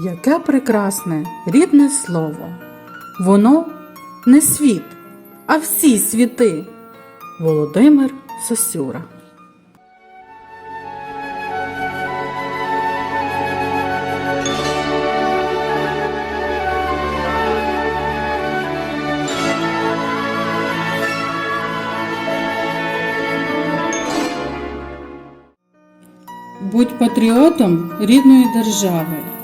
Яке прекрасне рідне слово. Воно не світ, а всі світи. Володимир Сосюра. Будь патріотом рідної держави,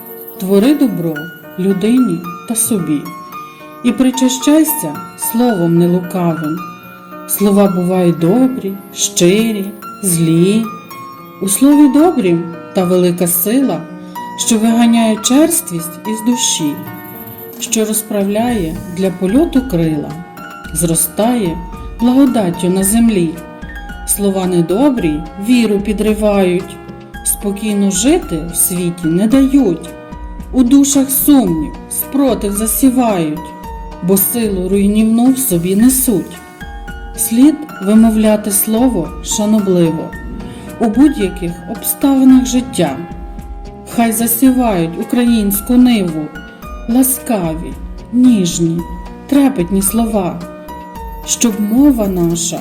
твори добро людині та собі, і причащайся словом нелукавим. Слова бувають добрі, щирі, злі. У слові добрім та велика сила, що виганяє черствість із душі, що розправляє для польоту крила, зростає благодаттю на землі. Слова недобрі віру підривають, спокійно жити в світі не дають, у душах сумнів, спротив засівають, бо силу руйнівну в собі несуть. Слід вимовляти слово шанобливо у будь-яких обставинах життя. Хай засівають українську ниву, ласкаві, ніжні, трепетні слова, щоб мова наша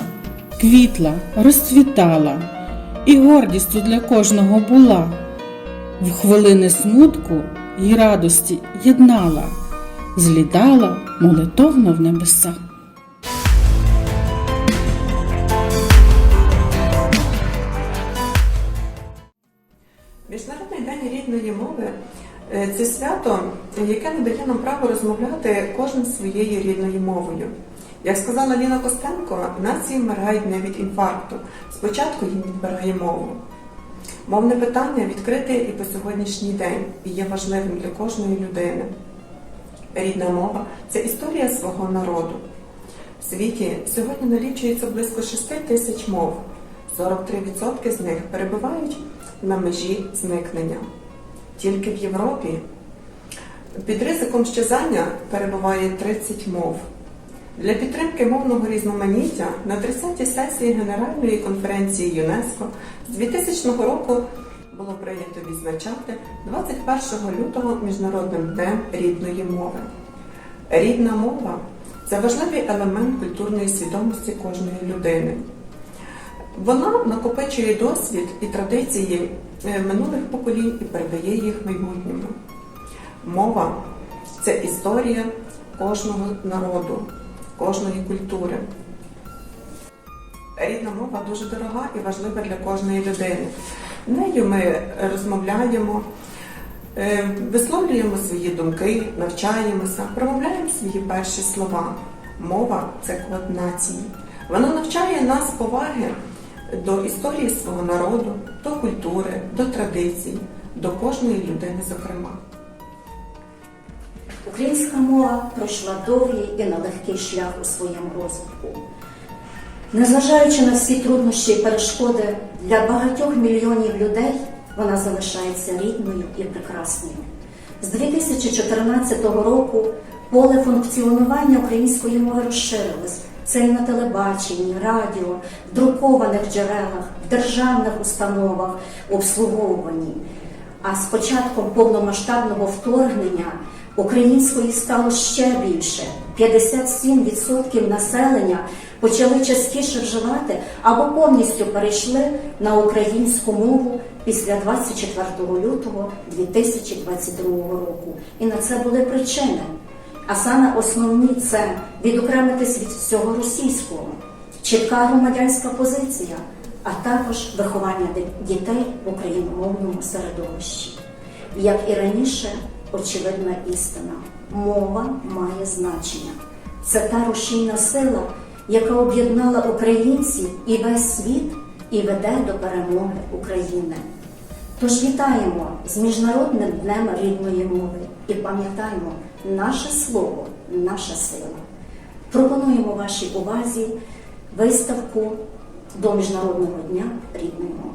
квітла, розцвітала і гордістю для кожного була, в хвилини смутку й радості єднала, злітала молитовно в небеса. Міжнародний день рідної мови е, це свято, яке надає нам право розмовляти кожен своєю рідною мовою. Як сказала Ліна Костенко, нації вмирають не від інфаркту. Спочатку їм відбирає мову. Мовне питання відкрите і по сьогоднішній день і є важливим для кожної людини. Рідна мова це історія свого народу. В світі сьогодні налічується близько 6 тисяч мов. 43% з них перебувають на межі зникнення. Тільки в Європі під ризиком щезання перебуває 30 мов. Для підтримки мовного різноманіття на 30-й сесії Генеральної конференції ЮНЕСКО з 2000 року було прийнято відзначати 21 лютого Міжнародним днем рідної мови. Рідна мова це важливий елемент культурної свідомості кожної людини. Вона накопичує досвід і традиції е, минулих поколінь і передає їх майбутньому. Мова це історія кожного народу, кожної культури. Рідна мова дуже дорога і важлива для кожної людини. Нею ми розмовляємо, е, висловлюємо свої думки, навчаємося, промовляємо свої перші слова. Мова це код нації. Вона навчає нас поваги до історії свого народу, до культури, до традицій, до кожної людини, зокрема. Українська мова пройшла довгий і нелегкий шлях у своєму розвитку. Незважаючи на всі труднощі і перешкоди, для багатьох мільйонів людей вона залишається рідною і прекрасною. З 2014 року поле функціонування української мови розширилось. Це і на телебаченні, радіо, в друкованих джерелах, в державних установах, обслуговуванні. А з початком повномасштабного вторгнення української стало ще більше. 57% населення почали частіше вживати або повністю перейшли на українську мову після 24 лютого 2022 року. І на це були причини. А саме основні це відокремитись від всього російського, чітка громадянська позиція, а також виховання дітей в україномовному середовищі. Як і раніше, очевидна істина. Мова має значення. Це та рушійна сила, яка об'єднала українців і весь світ і веде до перемоги України. Тож вітаємо з Міжнародним днем рідної мови і пам'ятаємо, наше слово, наша сила. Пропонуємо вашій увазі виставку до Міжнародного дня рідної мови.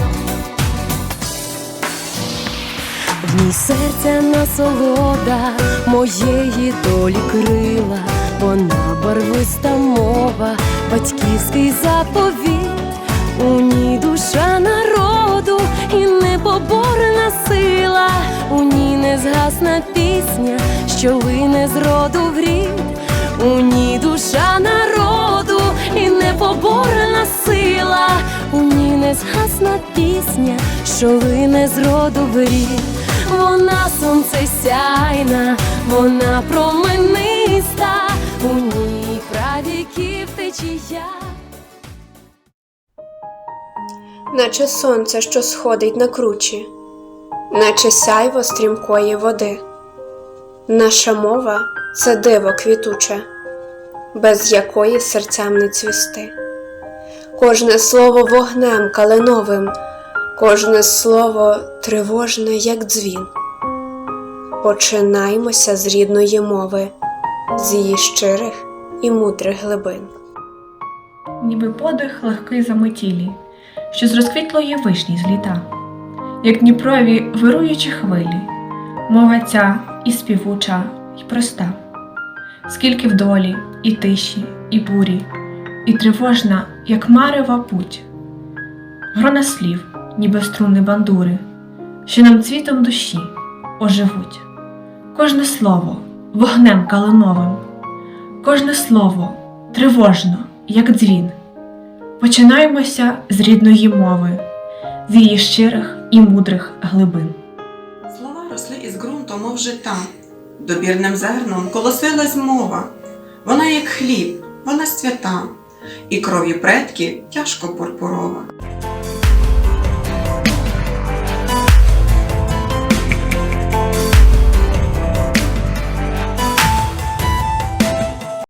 В серця насолода моєї долі крила, вона барвиста мова, батьківський заповіт, у ній душа народу і непоборна сила, у ній не згасна пісня, що лине з роду в рід, у ній душа народу і непоборна сила, у ній не згасна пісня, що лине з роду в рід. Вона сонце сяйна, вона промениста, у ній правіків течія. наче сонце, що сходить на кручі, наче сяйво стрімкої води. Наша мова це диво квітуче, без якої серцям не цвісти. Кожне слово вогнем калиновим, кожне слово тривожне, як дзвін. Починаймося з рідної мови, з її щирих і мудрих глибин. ніби подих легкий заметілі, що з розквітлої вишні зліта, як Дніпрові вируючі хвилі, мова ця і співуча, і проста, скільки в долі, і тиші, і бурі, і тривожна, як марева путь, грона слів, ніби струни бандури, що нам цвітом душі оживуть. Кожне слово вогнем калиновим, кожне слово тривожно, як дзвін. Починаємося з рідної мови, з її щирих і мудрих глибин. Слова росли із ґрунту, мов жита. Добірним зерном колосилась мова. Вона як хліб, вона свята, і кров'ю предків тяжко пурпурова.